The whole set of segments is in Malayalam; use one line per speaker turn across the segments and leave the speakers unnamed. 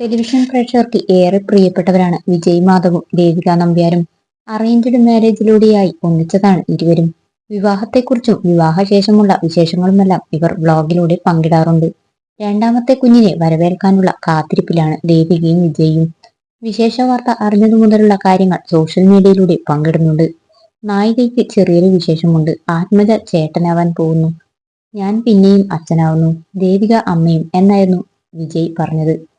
ടെലിവിഷൻ പ്രേക്ഷകർക്ക് ഏറെ പ്രിയപ്പെട്ടവരാണ് വിജയ് മാധവും ദേവിക നമ്പ്യാരും. അറേഞ്ച്ഡ് മാരേജിലൂടെയായി ഒന്നിച്ചതാണ് ഇരുവരും. വിവാഹത്തെക്കുറിച്ചും വിവാഹശേഷമുള്ള വിശേഷങ്ങളുമെല്ലാം ഇവർ വ്ളോഗിലൂടെ പങ്കിടാറുണ്ട്. രണ്ടാമത്തെ കുഞ്ഞിനെ വരവേൽക്കാനുള്ള കാത്തിരിപ്പിലാണ് ദേവികയും വിജയും. വിശേഷ വാർത്ത അറിഞ്ഞതു മുതലുള്ള കാര്യങ്ങൾ സോഷ്യൽ മീഡിയയിലൂടെ പങ്കിടുന്നുണ്ട്. നായികയ്ക്ക് ചെറിയൊരു വിശേഷമുണ്ട്. ആത്മജ ചേട്ടനാവാൻ പോകുന്നു. ഞാൻ പിന്നെയും അച്ഛനാവുന്നു. ദേവിക അമ്മയും എന്നായിരുന്നു വിജയ് പറഞ്ഞത്.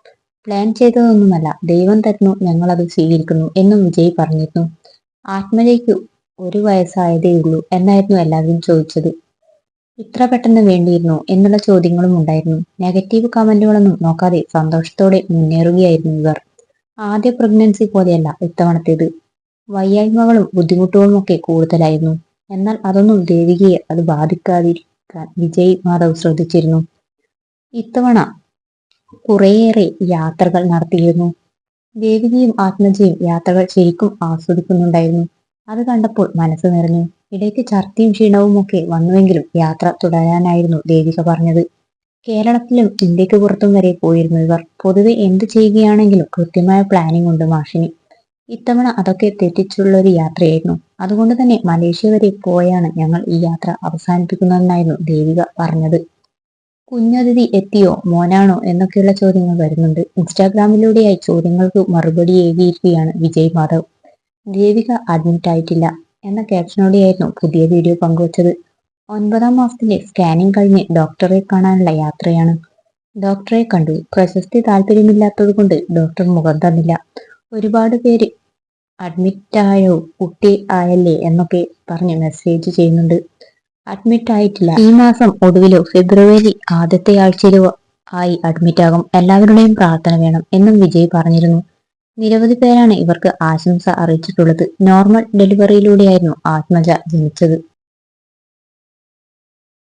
പ്ലാൻ ചെയ്തതൊന്നുമല്ല. ദൈവം തരുന്നു ഞങ്ങളത് സ്വീകരിക്കുന്നു എന്നും വിജയ് പറഞ്ഞിരുന്നു. ആത്മജയ്ക്ക് ഒരു വയസ്സായതേ ഉള്ളൂ എന്നായിരുന്നു എല്ലാവരും ചോദിച്ചത്. ഇത്ര പെട്ടെന്ന് വേണ്ടിയിരുന്നു എന്നുള്ള ചോദ്യങ്ങളും ഉണ്ടായിരുന്നു. നെഗറ്റീവ് കമന്റുകളൊന്നും നോക്കാതെ സന്തോഷത്തോടെ മുന്നേറുകയായിരുന്നു ഇവർ. ആദ്യ പ്രഗ്നൻസി പോലെയല്ല ഇത്തവണത്തേത്. വയ്യായ്മകളും ബുദ്ധിമുട്ടുകളും ഒക്കെ കൂടുതലായിരുന്നു. എന്നാൽ അതൊന്നും ദേവികയെ അത് ബാധിക്കാതിരിക്കാൻ വിജയ് മാധവ് ശ്രദ്ധിച്ചിരുന്നു. ഇത്തവണ കുറേയേറെ യാത്രകൾ നടത്തിയിരുന്നു. ദേവികയും ആത്മജയും യാത്രകൾ ശരിക്കും ആസ്വദിക്കുന്നുണ്ടായിരുന്നു. അത് കണ്ടപ്പോൾ മനസ്സ് നിറഞ്ഞു. ഇടയ്ക്ക് ഛർദിയും ക്ഷീണവും ഒക്കെ വന്നുവെങ്കിലും യാത്ര തുടരാനായിരുന്നു ദേവിക പറഞ്ഞത്. കേരളത്തിലും ഇന്ത്യയ്ക്ക് പുറത്തും വരെ പോയിരുന്നു ഇവർ. പൊതുവെ എന്ത് ചെയ്യുകയാണെങ്കിലും കൃത്യമായ പ്ലാനിംഗ് ഉണ്ട് മാഷിന്. ഇത്തവണ അതൊക്കെ തെറ്റിച്ചുള്ള ഒരു യാത്രയായിരുന്നു. അതുകൊണ്ട് തന്നെ മലേഷ്യ വരെ പോയാണ് ഞങ്ങൾ ഈ യാത്ര അവസാനിപ്പിക്കുന്നതെന്നായിരുന്നു ദേവിക പറഞ്ഞത്. കുഞ്ഞതിഥി എത്തിയോ മോനാണോ എന്നൊക്കെയുള്ള ചോദ്യങ്ങൾ വരുന്നുണ്ട്. ഇൻസ്റ്റാഗ്രാമിലൂടെയായി ചോദ്യങ്ങൾക്ക് മറുപടി എഴുതിയിരിക്കുകയാണ് വിജയ് മാധവ്. ദേവിക അഡ്മിറ്റ് ആയിട്ടില്ല എന്ന ക്യാപ്ഷനോടെയായിരുന്നു പുതിയ വീഡിയോ പങ്കുവച്ചത്. ഒൻപതാം മാസത്തിന്റെ സ്കാനിംഗ് കഴിഞ്ഞ് ഡോക്ടറെ കാണാനുള്ള യാത്രയാണ്. ഡോക്ടറെ കണ്ടു. പ്രശസ്തി താല്പര്യമില്ലാത്തത് കൊണ്ട് ഡോക്ടർ മുഖം തന്നില്ല. ഒരുപാട് പേര് അഡ്മിറ്റായോ കുട്ടി ആയല്ലേ എന്നൊക്കെ പറഞ്ഞ് മെസ്സേജ് ചെയ്യുന്നുണ്ട്. അഡ്മിറ്റ് ആയിട്ടില്ല ഈ മാസം ഒടുവിലോ ഫെബ്രുവരി ആദ്യത്തെ ആഴ്ചയിലോ ആയി അഡ്മിറ്റ് ആകും എല്ലാവരുടെയും പ്രാർത്ഥന വേണം എന്നും വിജയ് പറഞ്ഞിരുന്നു. നിരവധി പേരാണ് ഇവർക്ക് ആശംസ അറിയിച്ചിട്ടുള്ളത്. നോർമൽ ഡെലിവറിയിലൂടെയായിരുന്നു ആത്മജ ജനിച്ചത്.